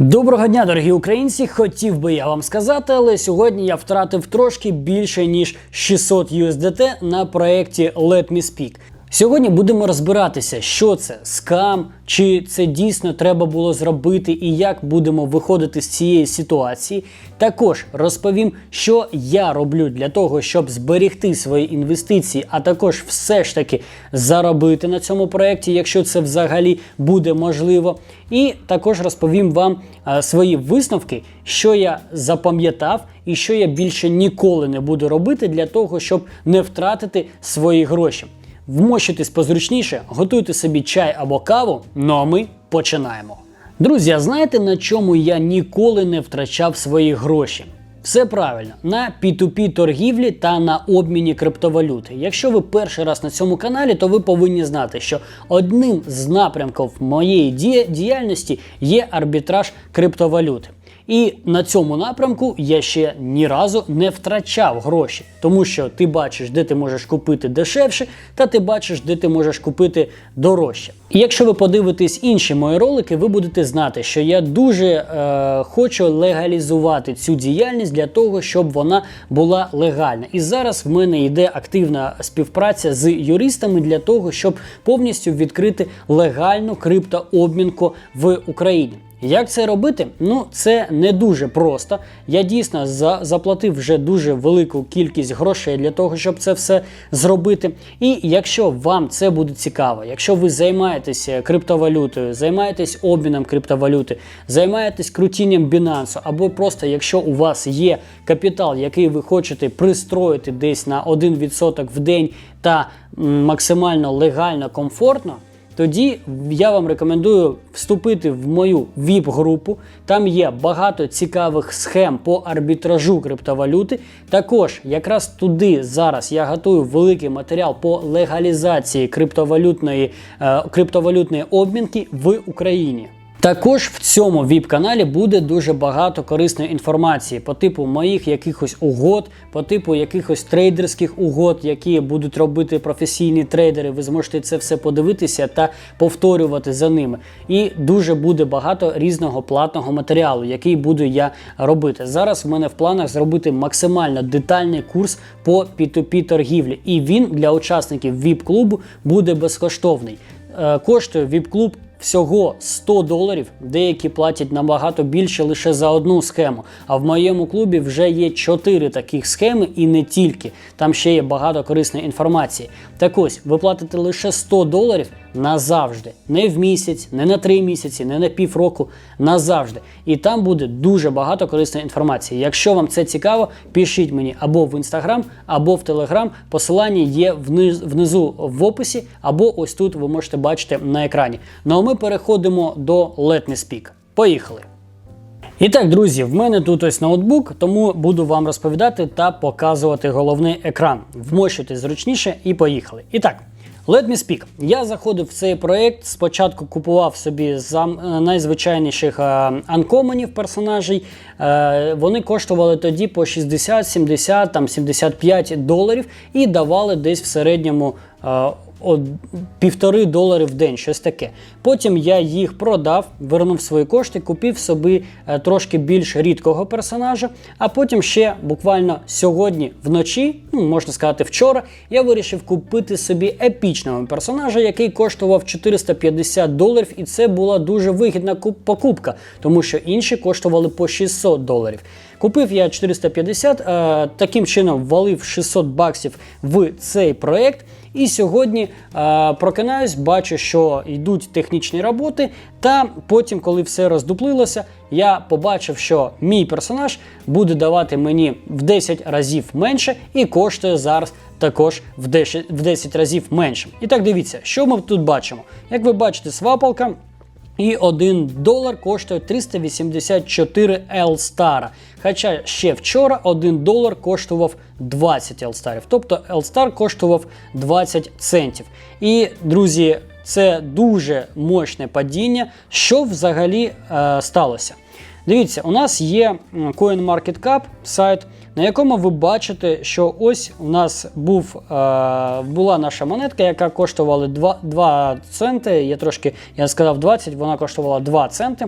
Доброго дня, дорогі українці! Хотів би я вам сказати, але сьогодні я втратив трошки більше ніж 600 USDT на проєкті Let Me Speak. Сьогодні будемо розбиратися, що це скам, чи це дійсно треба було зробити, і як будемо виходити з цієї ситуації. Також розповім, що я роблю для того, щоб зберегти свої інвестиції, а також все ж таки заробити на цьому проєкті, якщо це взагалі буде можливо. І також розповім вам е, свої висновки, що я запам'ятав і що я більше ніколи не буду робити для того, щоб не втратити свої гроші. Вмощуйтесь позручніше, готуйте собі чай або каву. Ну а ми починаємо. Друзі, а знаєте на чому я ніколи не втрачав свої гроші? Все правильно, на P2P торгівлі та на обміні криптовалюти. Якщо ви перший раз на цьому каналі, то ви повинні знати, що одним з напрямків моєї діяльності є арбітраж криптовалюти. І на цьому напрямку я ще ні разу не втрачав гроші, тому що ти бачиш, де ти можеш купити дешевше, та ти бачиш, де ти можеш купити дорожче. Якщо ви подивитесь інші мої ролики, ви будете знати, що я дуже е, хочу легалізувати цю діяльність для того, щоб вона була легальна. І зараз в мене йде активна співпраця з юристами для того, щоб повністю відкрити легальну криптообмінку в Україні. Як це робити? Ну, це не дуже просто. Я дійсно за, заплатив вже дуже велику кількість грошей для того, щоб це все зробити. І якщо вам це буде цікаво, якщо ви займаєтеся криптовалютою, займаєтесь обміном криптовалюти, займаєтесь крутінням Binance, або просто якщо у вас є капітал, який ви хочете пристроїти десь на 1% в день та максимально легально, комфортно. Тоді я вам рекомендую вступити в мою ВІП-групу. Там є багато цікавих схем по арбітражу криптовалюти. Також якраз туди зараз я готую великий матеріал по легалізації криптовалютної, е, криптовалютної обмінки в Україні. Також в цьому віп-каналі буде дуже багато корисної інформації по типу моїх якихось угод, по типу якихось трейдерських угод, які будуть робити професійні трейдери. Ви зможете це все подивитися та повторювати за ними. І дуже буде багато різного платного матеріалу, який буду я робити. Зараз в мене в планах зробити максимально детальний курс по P2P торгівлі, і він для учасників ВІП-клубу буде безкоштовний. Е, Коштує ВІП-клуб всього 100 доларів. Деякі платять набагато більше лише за одну схему. А в моєму клубі вже є 4 таких схеми і не тільки. Там ще є багато корисної інформації. Так ось, ви платите лише 100 доларів назавжди. Не в місяць, не на 3 місяці, не на півроку, назавжди. І там буде дуже багато корисної інформації. Якщо вам це цікаво, пишіть мені або в інстаграм, або в телеграм. Посилання є вниз, внизу в описі, або ось тут ви можете бачити на екрані. Ну а ми переходимо до Let Me Speak. Поїхали! І так, друзі, в мене тут ось ноутбук, тому буду вам розповідати та показувати головний екран. Вмощуйте зручніше і поїхали. І так. Let me speak. Я заходив в цей проект. Спочатку купував собі з е, найзвичайніших е, анкоманів персонажей. Е, Вони коштували тоді по 60, 70, там 75 доларів і давали десь в середньому півтори долари в день, щось таке. Потім я їх продав, вернув свої кошти, купив собі е, трошки більш рідкого персонажа. А потім ще буквально сьогодні вночі, ну можна сказати, вчора, я вирішив купити собі епічного персонажа, який коштував 450 доларів, і це була дуже вигідна покупка, тому що інші коштували по 600 доларів. Купив я 450, е, таким чином ввалив 600 баксів в цей проект. І сьогодні е, прокинаюсь, бачу, що йдуть технічні роботи. Та потім, коли все роздуплилося, я побачив, що мій персонаж буде давати мені в 10 разів менше і коштує зараз також в 10, в 10 разів менше. І так дивіться, що ми тут бачимо. Як ви бачите, свапалка. І 1 долар коштує 384 L-Star. Хоча ще вчора 1 долар коштував 20 L-Star. Тобто L-Star коштував 20 центів. І, друзі, це дуже мощне падіння. Що взагалі е, сталося? Дивіться, у нас є CoinMarketCap сайт, на якому ви бачите, що ось у нас був, е, була наша монетка, яка коштувала 2, 2 центи. Я трошки я сказав 20, вона коштувала 2 центи.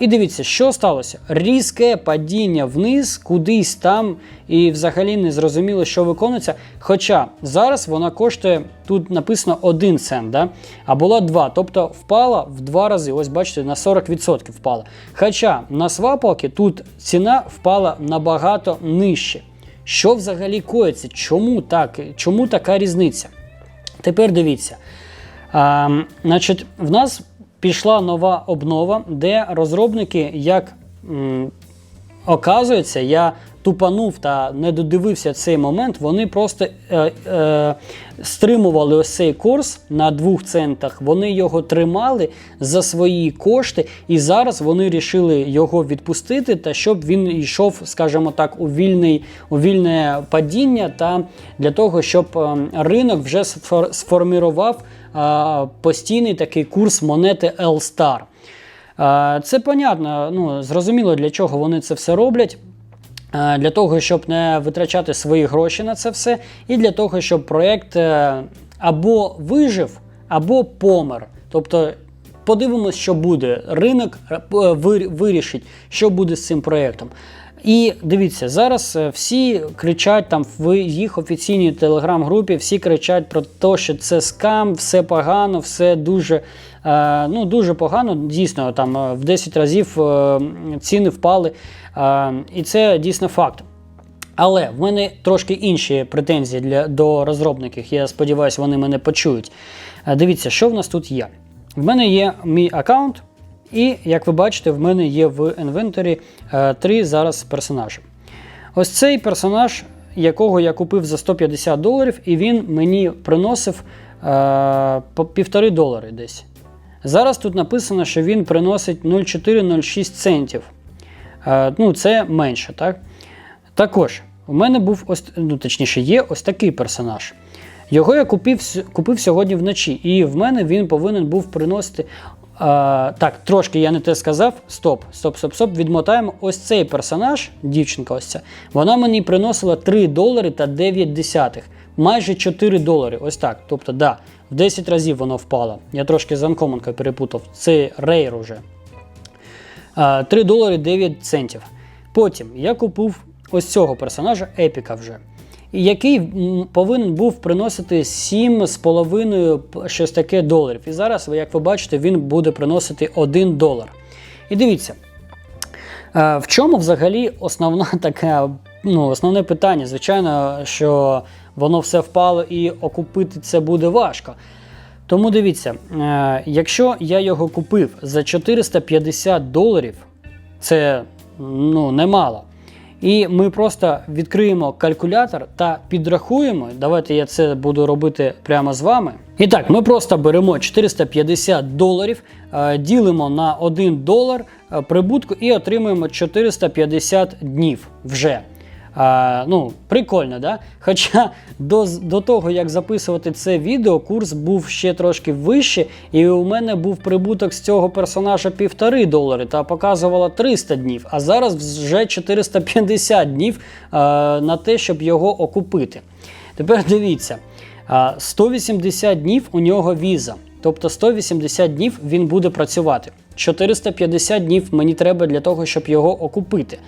І дивіться, що сталося? Різке падіння вниз, кудись там, і взагалі не зрозуміло, що виконується. Хоча зараз вона коштує, тут написано 1 цент, да? а була 2, тобто впала в два рази. Ось бачите, на 40% впала. Хоча на свапалки тут ціна впала набагато нижче. Що взагалі коїться? Чому так? Чому така різниця? Тепер дивіться. А, значить, в нас пішла нова обнова, де розробники, як м, оказується, я тупанув та не додивився цей момент, вони просто е, е, стримували ось цей курс на двох центах, вони його тримали за свої кошти, і зараз вони вирішили його відпустити, та щоб він йшов, скажімо так, у вільний, у вільне падіння, та для того, щоб е, ринок вже сфор- сформірував постійний такий курс монети L-Star. Е, Це понятно, ну, зрозуміло, для чого вони це все роблять. Е, Для того, щоб не витрачати свої гроші на це все, і для того, щоб проєкт е, або вижив, або помер. Тобто подивимось, що буде. Ринок е, вирішить, що буде з цим проєктом. І дивіться, зараз е, всі кричать там в їх офіційній телеграм-групі, всі кричать про те, що це скам, все погано, все дуже, е, ну, дуже погано. Дійсно, там е, в 10 разів ціни впали. І це дійсно факт. Але в мене трошки інші претензії для, до розробників. Я сподіваюся, вони мене почують. Дивіться, що в нас тут є. В мене є мій аккаунт, і як ви бачите, в мене є в інвентарі е, три зараз персонажі. Ось цей персонаж, якого я купив за 150 доларів, і він мені приносив е, півтори долари десь. Зараз тут написано, що він приносить 0,4-0,6 центів. Е, ну, це менше, так? Також, у мене був ось, ну, точніше, є ось такий персонаж. Його я купив, купив сьогодні вночі, і в мене він повинен був приносити. А, так, трошки я не те сказав. Стоп, стоп, стоп, стоп. Відмотаємо. Ось цей персонаж, дівчинка, ось ця, вона мені приносила 3 долари та 9 десятих. Майже 4 долари. Ось так. Тобто, да, в 10 разів воно впало. Я трошки з анкоманкою перепутав. Це рейр уже. А, 3 долари 9 центів. Потім я купив ось цього персонажа, Епіка вже. Який повинен був приносити 7,5 щось таке доларів. І зараз, як ви бачите, він буде приносити 1 долар. І дивіться, е, в чому взагалі основна така, ну, основне питання? Звичайно, що воно все впало і окупити це буде важко. Тому дивіться, е, якщо я його купив за 450 доларів, це ну, немало. І ми просто відкриємо калькулятор та підрахуємо. Давайте я це буду робити прямо з вами. І так, ми просто беремо 450 доларів, е, ділимо на 1 долар е, прибутку і отримуємо 450 днів вже. А, ну, прикольно, да? Хоча до, до того, як записувати це відео, курс був ще трошки вище, і у мене був прибуток з цього персонажа півтори долари та показувало 300 днів, а зараз вже 450 днів а, на те, щоб його окупити. Тепер дивіться, а, 180 днів у нього віза. Тобто 180 днів він буде працювати. 450 днів мені треба для того, щоб його окупити.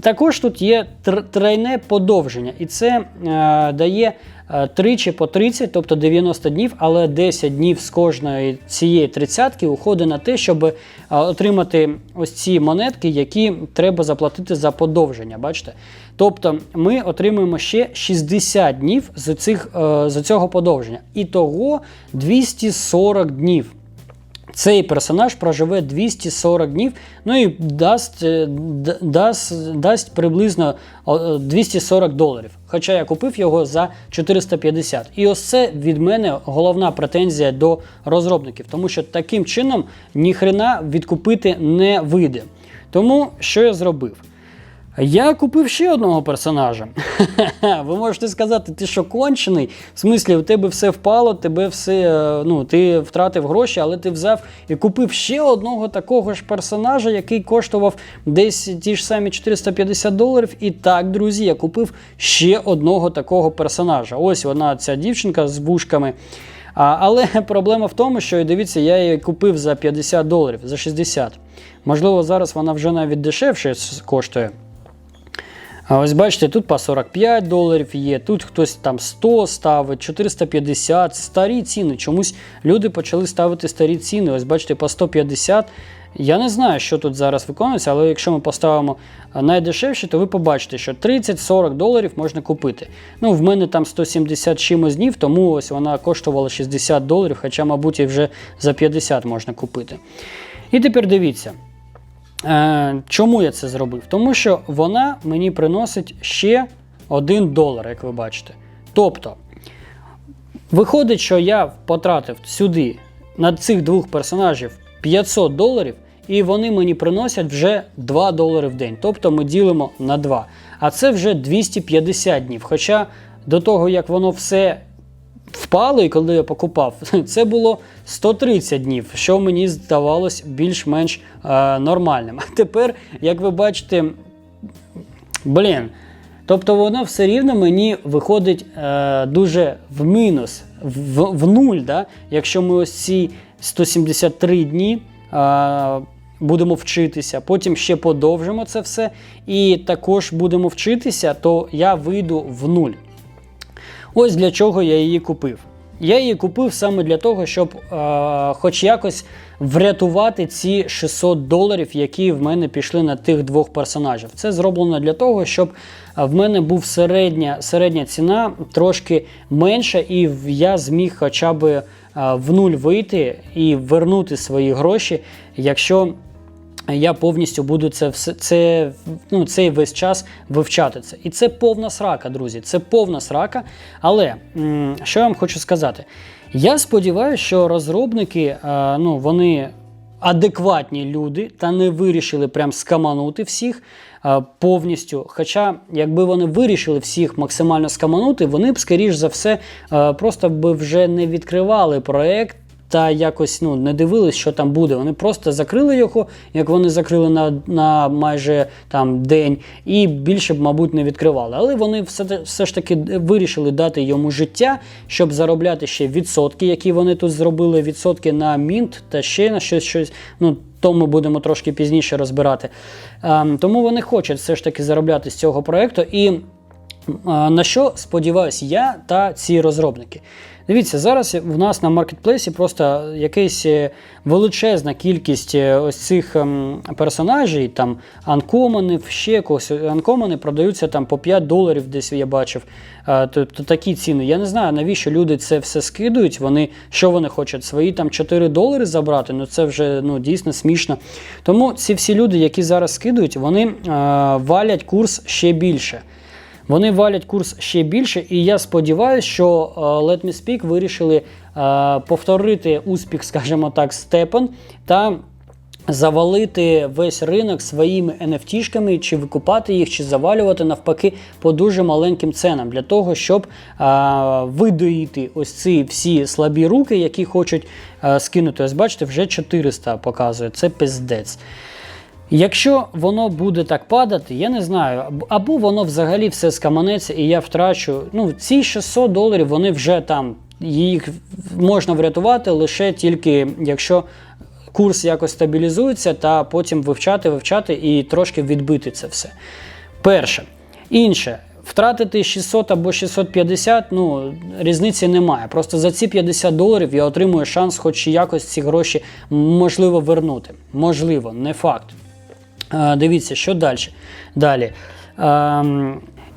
Також тут є тр- тройне подовження, і це е, дає е, тричі по 30, тобто 90 днів, але 10 днів з кожної цієї тридцятки уходить на те, щоб е, отримати ось ці монетки, які треба заплатити за подовження. Бачите? Тобто ми отримуємо ще 60 днів з, цих, е, з цього подовження. І того 240 днів. Цей персонаж проживе 240 днів, ну і дасть, е, дасть, дасть приблизно 240 доларів. Хоча я купив його за 450. І ось це від мене головна претензія до розробників, тому що таким чином ніхрена відкупити не вийде. Тому що я зробив? Я купив ще одного персонажа. Ви можете сказати, ти що кончений? В смислі, у тебе все впало, тебе все, е, ну, ти втратив гроші, але ти взяв і купив ще одного такого ж персонажа, який коштував десь ті ж самі 450 доларів. І так, друзі, я купив ще одного такого персонажа. Ось вона, ця дівчинка з вушками. А, але проблема в тому, що дивіться, я її купив за 50 доларів, за 60. Можливо, зараз вона вже навіть дешевше коштує. А ось бачите, тут по 45 доларів є, тут хтось там 100 ставить, 450, старі ціни. Чомусь люди почали ставити старі ціни. Ось бачите, по 150. Я не знаю, що тут зараз виконується, але якщо ми поставимо а, найдешевші, то ви побачите, що 30-40 доларів можна купити. Ну, в мене там 170 чимось днів, тому ось вона коштувала 60 доларів, хоча, мабуть, і вже за 50 можна купити. І тепер дивіться. Е, чому я це зробив? Тому що вона мені приносить ще 1 долар, як ви бачите. Тобто, виходить, що я потратив сюди на цих двох персонажів 500 доларів, і вони мені приносять вже 2 долари в день. Тобто ми ділимо на 2. А це вже 250 днів. Хоча до того, як воно все впало, і коли я покупав, це було 130 днів, що мені здавалось більш-менш е, нормальним. А тепер, як ви бачите, блін. Тобто воно все рівно мені виходить е, дуже в мінус, в, в нуль, да? якщо ми ось ці 173 дні е, будемо вчитися, потім ще подовжимо це все, і також будемо вчитися, то я вийду в нуль. Ось для чого я її купив. Я її купив саме для того, щоб е, хоч якось врятувати ці 600 доларів, які в мене пішли на тих двох персонажів. Це зроблено для того, щоб е, в мене був середня, середня ціна трошки менша, і я зміг хоча б е, в нуль вийти і вернути свої гроші, якщо я повністю буду це все це, ну, цей весь час вивчати це. І це повна срака, друзі. Це повна срака. Але що я вам хочу сказати? Я сподіваюся, що розробники е, ну, вони адекватні люди та не вирішили прям скаманути всіх е, повністю. Хоча, якби вони вирішили всіх максимально скаманути, вони б, скоріш за все, е, просто би вже не відкривали проект та якось ну, не дивились, що там буде. Вони просто закрили його, як вони закрили на, на майже там день, і більше б, мабуть, не відкривали. Але вони все, все ж таки вирішили дати йому життя, щоб заробляти ще відсотки, які вони тут зробили, відсотки на мінт та ще на щось щось. Ну, то ми будемо трошки пізніше розбирати. Ем, тому вони хочуть все ж таки заробляти з цього проекту. І На що сподіваюся я та ці розробники? Дивіться, зараз в нас на маркетплейсі просто якась е, величезна кількість е, ось цих ем, персонажів, там анкоманів, ще когось. Анкомани продаються там по 5 доларів, десь я бачив. Е, То, то такі ціни. Я не знаю, навіщо люди це все скидують. Вони що вони хочуть? Свої там 4 долари забрати. Ну це вже ну, дійсно смішно. Тому ці всі люди, які зараз скидують, вони е, валять курс ще більше. Вони валять курс ще більше, і я сподіваюся, що е, Let Me Speak вирішили е, повторити успіх, скажімо так, Степан та завалити весь ринок своїми NFT-шками, чи викупати їх, чи завалювати навпаки по дуже маленьким ценам, для того, щоб е, видоїти ось ці всі слабі руки, які хочуть скинути. Ось бачите, вже 400 показує. Це пиздець. Якщо воно буде так падати, я не знаю, або воно взагалі все скаманеться, і я втрачу. Ну, ці 600 доларів вони вже там. Їх можна врятувати лише тільки якщо курс якось стабілізується, та потім вивчати, вивчати і трошки відбити це все. Перше. Інше. Втратити 600 або 650, ну різниці немає. Просто за ці 50 доларів я отримую шанс, хоч якось ці гроші можливо вернути. Можливо, не факт. Дивіться, що далі. Далі.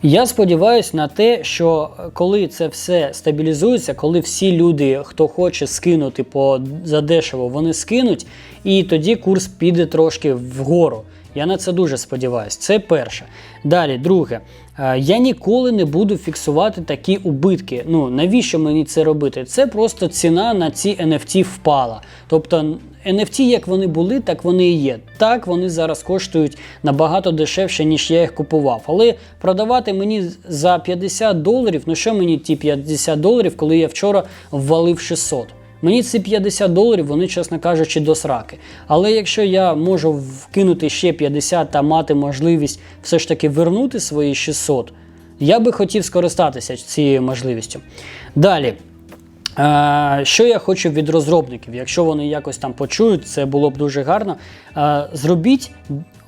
Я сподіваюся на те, що коли це все стабілізується, коли всі люди, хто хоче скинути по задешево, вони скинуть, і тоді курс піде трошки вгору. Я на це дуже сподіваюся. Це перше. Далі, друге, я ніколи не буду фіксувати такі убитки. Ну навіщо мені це робити? Це просто ціна на ці NFT впала. Тобто NFT, як вони були, так вони і є. Так вони зараз коштують набагато дешевше, ніж я їх купував. Але продавати мені за 50 доларів, ну що мені ті 50 доларів, коли я вчора ввалив 600? Мені ці 50 доларів, вони, чесно кажучи, до сраки. Але якщо я можу вкинути ще 50 та мати можливість все ж таки вернути свої 600, я би хотів скористатися цією можливістю. Далі. Е, Що я хочу від розробників? Якщо вони якось там почують, це було б дуже гарно. Е, Зробіть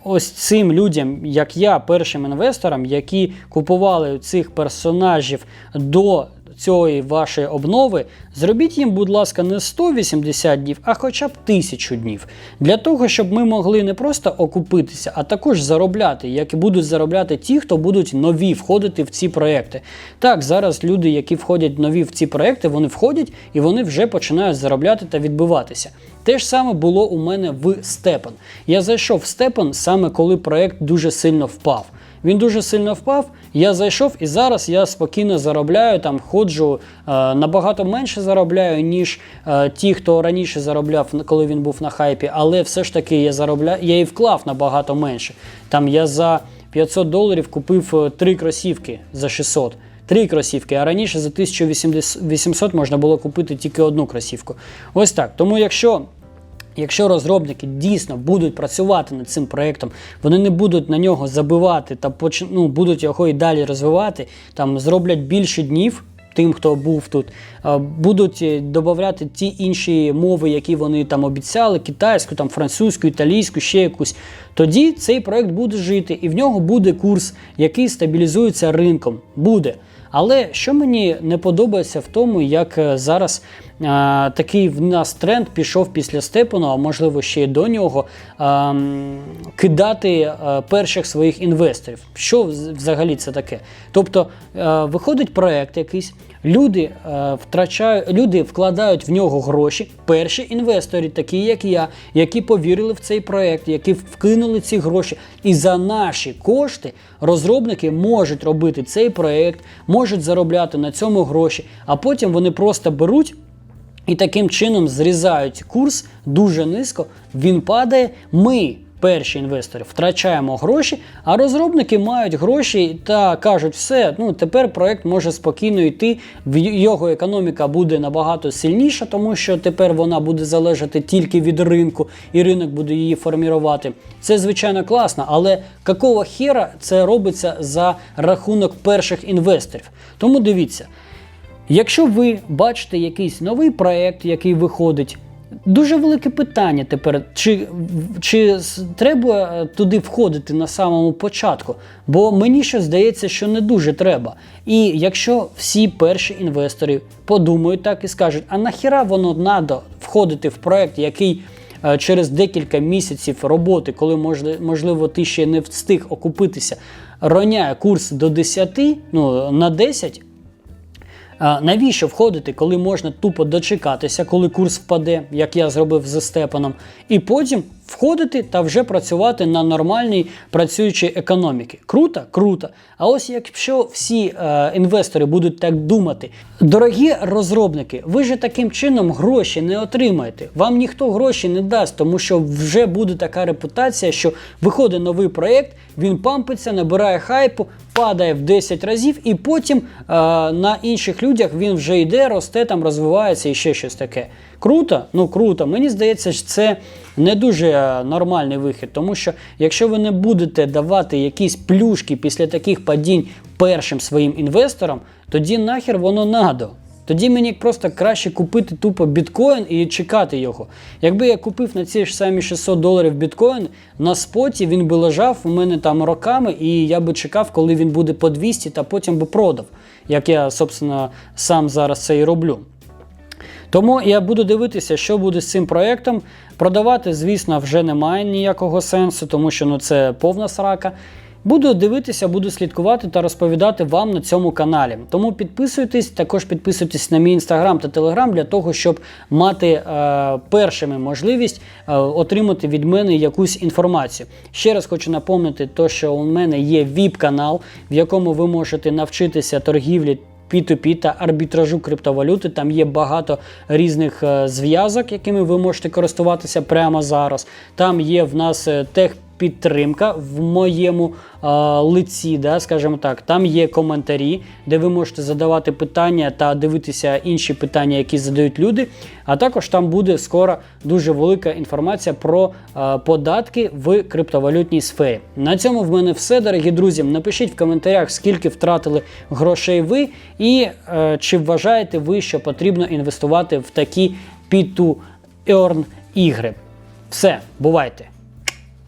ось цим людям, як я, першим інвесторам, які купували цих персонажів до цієї вашої обнови, зробіть їм, будь ласка, не 180 днів, а хоча б 1000 днів. Для того, щоб ми могли не просто окупитися, а також заробляти, як і будуть заробляти ті, хто будуть нові входити в ці проекти. Так, зараз люди, які входять нові в ці проекти, вони входять і вони вже починають заробляти та відбиватися. Те ж саме було у мене в Степан. Я зайшов в Степан саме коли проект дуже сильно впав. Він дуже сильно впав. Я зайшов і зараз я спокійно заробляю там, ходжу е, набагато менше заробляю, ніж е, ті, хто раніше заробляв, коли він був на хайпі. Але все ж таки я заробляю, я і вклав набагато менше. Там я за 500 доларів купив е, три кросівки за 600. Три кросівки, а раніше за 1800 можна було купити тільки одну кросівку. Ось так. Тому якщо Якщо розробники дійсно будуть працювати над цим проєктом, вони не будуть на нього забивати та поч... ну, будуть його і далі розвивати, там зроблять більше днів. Тим, хто був тут, будуть е, додавати ті інші мови, які вони там обіцяли: китайську, там французьку, італійську, ще якусь. Тоді цей проект буде жити, і в нього буде курс, який стабілізується ринком. Буде. Але що мені не подобається в тому, як е, зараз такий в нас тренд пішов після Степану, а можливо ще й до нього, кидати перших своїх інвесторів. Що взагалі це таке? Тобто виходить проект якийсь, люди втрачають, люди вкладають в нього гроші. Перші інвестори, такі як я, які повірили в цей проект, які вкинули ці гроші, і за наші кошти розробники можуть робити цей проект, можуть заробляти на цьому гроші, а потім вони просто беруть. І таким чином зрізають курс дуже низько, він падає. Ми, перші інвестори, втрачаємо гроші, а розробники мають гроші та кажуть, все, ну тепер проект може спокійно йти. Його економіка буде набагато сильніша, тому що тепер вона буде залежати тільки від ринку, і ринок буде її формірувати. Це звичайно класно, але какого хера це робиться за рахунок перших інвесторів? Тому дивіться. Якщо ви бачите якийсь новий проект, який виходить, дуже велике питання тепер, чи, чи треба е, туди входити на самому початку? Бо мені що здається, що не дуже треба. І якщо всі перші інвестори подумають так і скажуть, а нахіра воно треба входити в проект, який е, через декілька місяців роботи, коли можливо ти ще не встиг окупитися, роняє курс до 10, ну на 10, а навіщо входити, коли можна тупо дочекатися, коли курс впаде, як я зробив з Степаном, і потім входити та вже працювати на нормальній працюючій економіці? Круто? Круто. А ось якщо всі е, інвестори будуть так думати, дорогі розробники, ви же таким чином гроші не отримаєте. Вам ніхто гроші не дасть, тому що вже буде така репутація, що виходить новий проєкт, він пампиться, набирає хайпу, падає в 10 разів, і потім е, на інших людях він вже йде, росте, там розвивається і ще щось таке. Круто? Ну круто. Мені здається, що це не дуже е, нормальний вихід, тому що якщо ви не будете давати якісь плюшки після таких падінь першим своїм інвесторам, тоді нахер воно надо. Тоді мені просто краще купити тупо біткоін і чекати його. Якби я купив на ці ж самі 600 доларів біткоін на споті, він би лежав у мене там роками, і я би чекав, коли він буде по 200, та потім би продав, як я, собственно, сам зараз це і роблю. Тому я буду дивитися, що буде з цим проєктом. Продавати, звісно, вже немає ніякого сенсу, тому що ну, це повна срака. Буду дивитися, буду слідкувати та розповідати вам на цьому каналі. Тому підписуйтесь, також підписуйтесь на мій інстаграм та телеграм для того, щоб мати е, першими можливість е, отримати від мене якусь інформацію. Ще раз хочу напомнити, то, що у мене є VIP-канал, в якому ви можете навчитися торгівлі P2P та арбітражу криптовалюти. Там є багато різних е, зв'язок, якими ви можете користуватися прямо зараз. Там є в нас е, тех підтримка в моєму е, лиці, да, скажімо так. Там є коментарі, де ви можете задавати питання та дивитися інші питання, які задають люди. А також там буде скоро дуже велика інформація про е, податки в криптовалютній сфері. На цьому в мене все, дорогі друзі. Напишіть в коментарях, скільки втратили грошей ви, і е, чи вважаєте ви, що потрібно інвестувати в такі P2 Earn ігри. Все, бувайте!